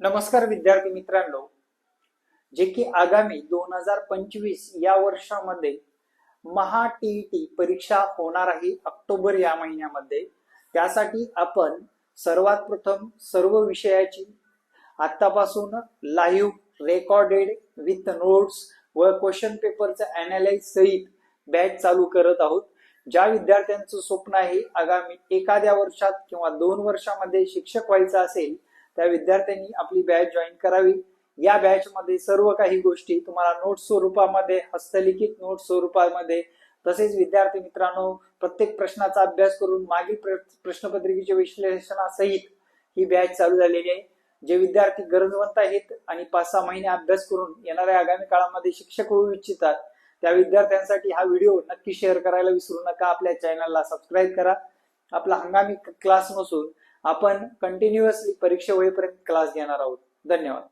नमस्कार विद्यार्थी मित्रांनो. जे की आगामी दोन हजार पंचवीस या वर्षामध्ये महा टी परीक्षा होणार आहे ऑक्टोबर या महिन्यामध्ये. त्यासाठी आपण सर्वात प्रथम सर्व विषयाची आतापासून लाईव्ह रेकॉर्डेड विथ नोट्स व क्वेश्चन पेपरचं अनालाइज सहित बॅच चालू करत आहोत. ज्या विद्यार्थ्यांचं स्वप्न आहे आगामी एखाद्या वर्षात किंवा दोन वर्षामध्ये शिक्षक व्हायचं असेल त्या विद्यार्थ्यांनी आपली बॅच जॉईन करावी. या बॅच मध्ये सर्व काही गोष्टी तुम्हाला नोट स्वरूपामध्ये हस्तलिखित नोट स्वरूपामध्ये तसेच विद्यार्थी मित्रांनो प्रत्येक प्रश्नाचा अभ्यास करून मागील प्र- प्रश्नपत्रिकेच्या विश्लेषणासहित ही बॅच चालू झालेली आहे. जे विद्यार्थी गरजवंत आहेत आणि पाच सहा महिने अभ्यास करून येणाऱ्या आगामी काळामध्ये शिक्षक होऊ इच्छितात त्या विद्यार्थ्यांसाठी हा व्हिडिओ नक्की शेअर करायला विसरू नका. आपल्या चॅनलला सबस्क्राईब करा. आपला हंगामी क्लास नसून आपण कंटिन्युअसली परीक्षा होईपर्यंत क्लास घेणार आहोत. धन्यवाद.